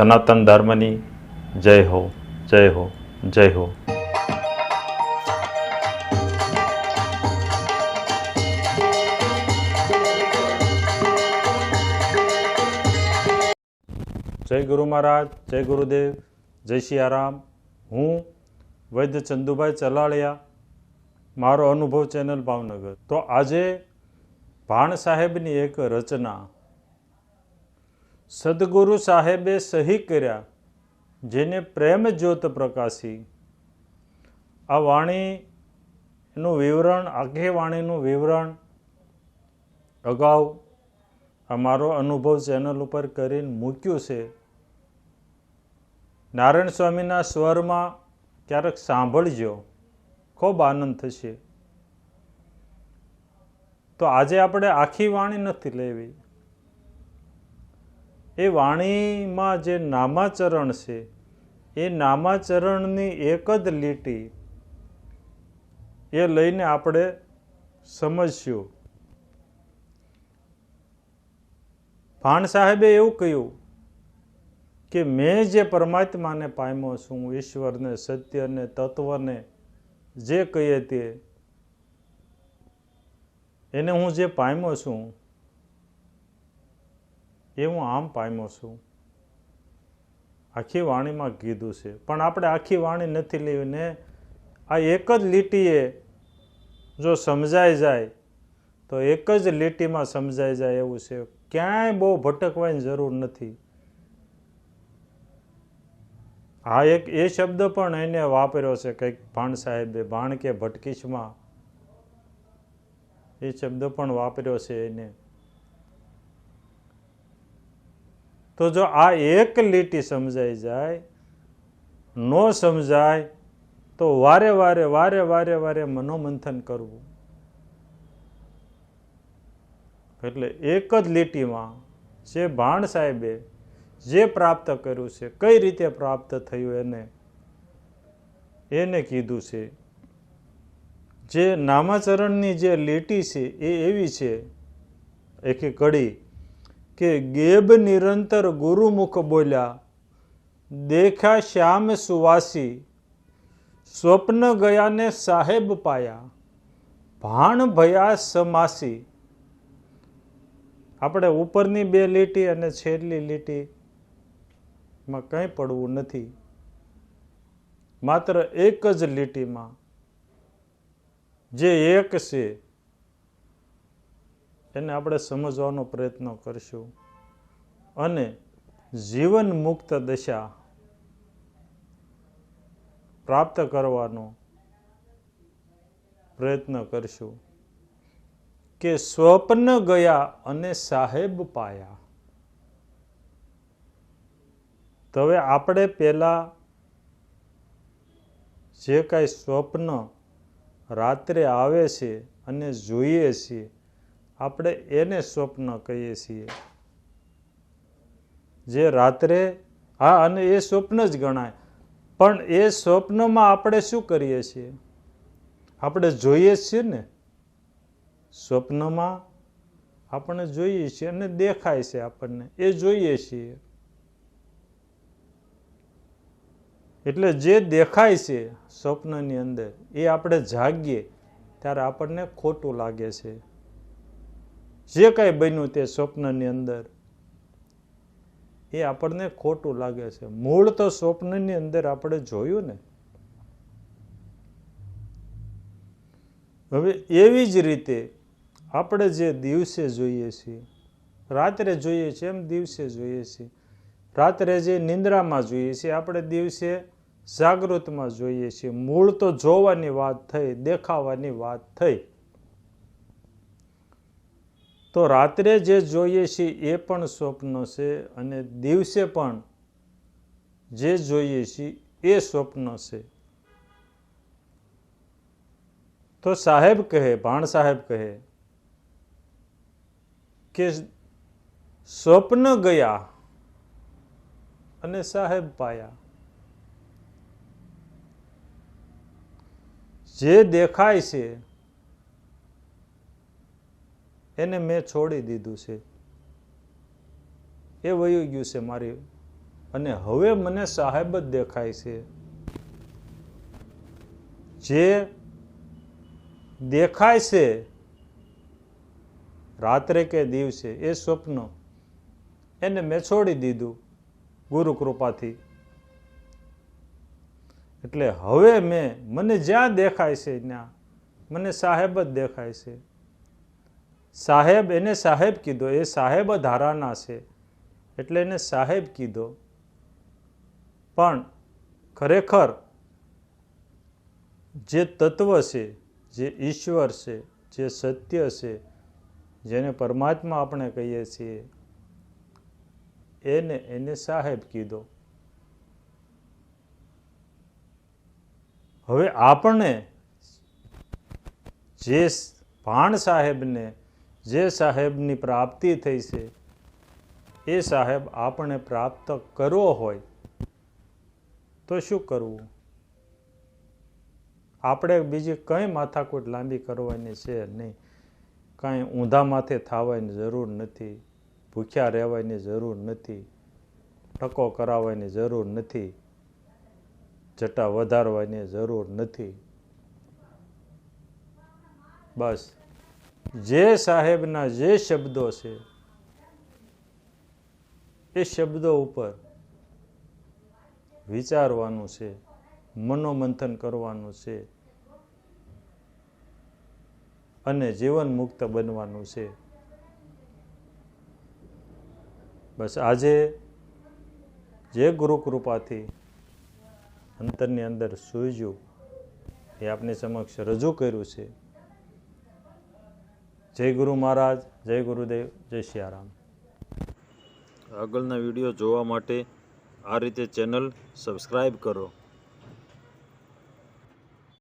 સનાતન ધર્મની જય હો જય હો જય હો જય ગુરુ મહારાજ જય ગુરુદેવ જય સિયારામ હું વૈદ્ય ચંદુભાઈ ચલાળિયા મારો અનુભવ ચેનલ ભાવનગર તો આજે ભાણ સાહેબની એક રચના સદગુરુ સાહેબે સહી કર્યા, જેને પ્રેમ જ્યોત પ્રકાશી. આ વાણીનું વિવરણ આખી વાણીનું વિવરણ અગાઉ અમારો અનુભવ ચેનલ ઉપર કરીને મૂક્યું છે. નારાયણ સ્વામીના સ્વરમાં ક્યારેક સાંભળજો, ખૂબ આનંદ થશે. તો આજે આપણે આખી વાણી નથી લેવી. એ વાણીમાં જે નામાચરણ છે, એ નામાચરણની એક જ લીટી એ લઈને આપણે સમજશું. ભાણ સાહેબે એવું કહ્યું કે મેં જે પરમાત્માને પામ્યો છું ઈશ્વરને, સત્યને, તત્વને જે કહીએ તે, એને હું જે પામ્યો છું એ હું આમ પામ્યો છું. આખી વાણીમાં કીધું છે. પણ આપણે આખી વાણી નથી લેવી ને આ એક જ લીટીએ જો સમજાઈ જાય, તો એક જ લીટીમાં સમજાઈ જાય એવું છે. ક્યાંય બહુ ભટકવાની જરૂર નથી. હા એક એ શબ્દ પણ એને વાપર્યો છે કંઈક ભાણ સાહેબે, ભાણ કે ભટકીશમાં. એ શબ્દ પણ વાપર્યો છે એને. તો જો આ એક લીટી સમજાઈ જાય, ન સમજાય, તો વારે વારે વારે વારે વારે મનોમંથન કરવું. એટલે એક જ લીટીમાં જે ભાણ સાહેબે જે પ્રાપ્ત કર્યું છે, કઈ રીતે પ્રાપ્ત થયું એને? એને કીધું છે, જે નામાચરણની જે લીટી છે એ એવી છે, એક કડી કે ગેબ નિરંતર ગુરુમુખ બોલ્યા દેખા શ્યામ સુવાસી, સ્વપ્ન ગયાને સાહેબ પાયા, ભાણ ભયા સમાસી. આપણે ઉપરની બે લીટી અને છેલ્લી લીટી માં કંઈ પડવું નથી. માત્ર એક જ લીટીમાં. જે એક છે એને આપણે સમજવાનો પ્રયત્ન કરશું. અને જીવન મુક્ત દશા પ્રાપ્ત કરવાનો પ્રયત્ન કરશું કે સ્વપ્ન ગયા અને સાહેબ પાયા. તો હવે આપણે પહેલાં જે કાંઈ સ્વપ્ન રાત્રે આવે છે અને જોઈએ છીએ આપણે એને સ્વપ્ન કહીએ છીએ. જે રાત્રે, હા, અને એ સ્વપ્ન જ ગણાય. પણ એ સ્વપ્નમાં આપણે શું કરીએ છીએ? આપણે જોઈએ છીએ ને? સ્વપ્નમાં આપણે જોઈએ છીએ અને દેખાય છે આપણને. એ જોઈએ છીએ. એટલે જે દેખાય છે સ્વપ્નની અંદર, એ આપણે જાગીએ ત્યારે આપણને ખોટું લાગે છે. જે કાંઈ બન્યું તે સ્વપ્નની અંદર, એ આપણને ખોટું લાગે છે. મૂળ તો સ્વપ્નની અંદર આપણે જોયું ને. હવે એવી જ રીતે આપણે જે દિવસે જોઈએ છીએ, રાત્રે જોઈએ છીએ એમ દિવસે જોઈએ છીએ. રાત્રે જે નિંદ્રામાં જોઈએ છીએ આપણે દિવસે જાગૃતમાં જોઈએ છીએ. મૂળ તો જોવાની વાત થઈ, દેખાવાની વાત થઈ. તો રાત્રે જે જોઈએ છીએ એ પણ સ્વપ્ન છે અને દિવસે પણ જે જોઈએ છીએ એ સ્વપ્ન છે. તો સાહેબ કહે, ભાણ સાહેબ કહે કે સ્વપ્ન ગયા અને સાહેબ પાયા. જે દેખાય છે એને મેં છોડી દીધું છે. એ વયું ગયું છે મારી. અને હવે મને સાહેબ જ દેખાય છે. જે દેખાય છે રાત્રે કે દિવસે, એ સ્વપ્ન એને મેં છોડી દીધું ગુરુ કૃપાથી. એટલે હવે મેં, મને જ્યાં દેખાય છે ત્યાં, મને સાહેબ જ દેખાય છે. સાહેબ, એને સાહેબ કીધો. એ સાહેબ ધારાના છે. એટલે એને સાહેબ કીધો. પણ ખરેખર જે તત્વ છે, જે ઈશ્વર છે, જે સત્ય છે, જેને પરમાત્મા આપણે કહીએ છીએ, એને એને સાહેબ કીધો. હવે આપણે જે ભાણ સાહેબને જે સાહેબની પ્રાપ્તિ થઈ છે, એ સાહેબ આપણે પ્રાપ્ત કરવો હોય તો શું કરવું? આપણે બીજી કંઈ માથાકૂટ લાંબી કરવાની છે નહીં. કાંઈ ઊંધા માથે થવાની જરૂર નથી, ભૂખ્યા રહેવાની જરૂર નથી, ટકો કરાવવાની જરૂર નથી, જટા વધારવાની જરૂર નથી. બસ. જે સાહેબના જે શબ્દો છે, એ શબ્દો ઉપર વિચારવાનું છે, મનોમંથન કરવાનું છે, અને જીવન મુક્ત બનવાનું છે. બસ આજે જે ગુરુ કૃપાથી અંતરની અંદર સૂઝ્યું એ આપની સમક્ષ રજૂ કર્યું છે. જય ગુરુ મહારાજ, જય ગુરુદેવ, જય સિયારામ આગળના વીડિયો જોવા માટે આ રીતે ચેનલ સબસ્ક્રાઈબ કરો.